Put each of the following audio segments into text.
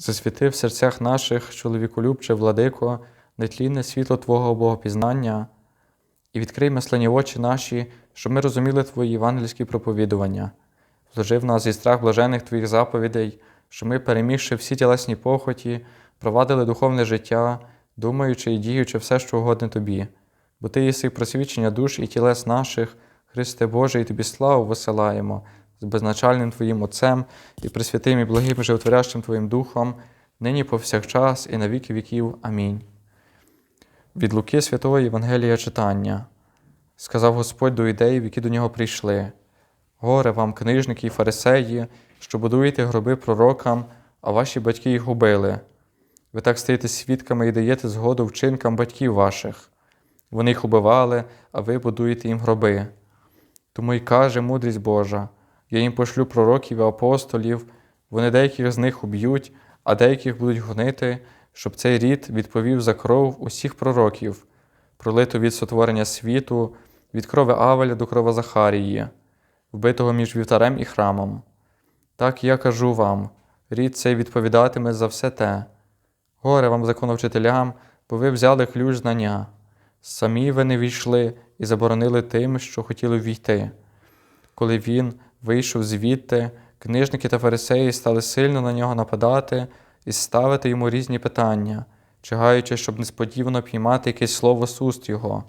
Засвіти в серцях наших, чоловіколюбче, владико, нетлінне світло Твого Богопізнання, і відкрий мислені очі наші, щоб ми розуміли Твої євангельські проповідування. Вложи в нас зі страх блажених Твоїх заповідей, щоб ми, перемігши всі тілесні похоті, провадили духовне життя, думаючи і діючи все, що угодне Тобі. Бо Ти єси просвічення душ і тілес наших, Христе Боже, і Тобі славу висилаємо з безначальним Твоїм Отцем і присвятим і благим животворящим Твоїм Духом, нині повсякчас і на віки віків. Амінь. Від Луки Святого Євангелія читання. Сказав Господь до ідеїв, які до нього прийшли. Горе вам, книжники і фарисеї, що будуєте гроби пророкам, а ваші батьки їх убили. Ви так стаєте свідками і даєте згоду вчинкам батьків ваших. Вони їх убивали, а ви будуєте їм гроби. Тому й каже мудрість Божа: я їм пошлю пророків і апостолів, вони деяких з них уб'ють, а деяких будуть гонити, щоб цей рід відповів за кров усіх пророків, пролиту від сотворення світу, від крови Авеля до крови Захарії, вбитого між вівтарем і храмом. Так я кажу вам, рід цей відповідатиме за все те. Горе вам, законовчителям, бо ви взяли ключ знання. Самі ви не війшли і заборонили тим, що хотіли ввійти. Коли він вийшов звідти, книжники та фарисеї стали сильно на нього нападати і ставити йому різні питання, чигаючи, щоб несподівано піймати якесь слово з уст його.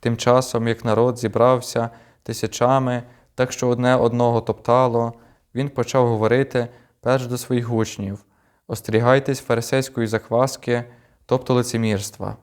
Тим часом, як народ зібрався тисячами, так що одне одного топтало, він почав говорити перш до своїх учнів: Остерігайтесь фарисейської закваски, тобто лицемірства.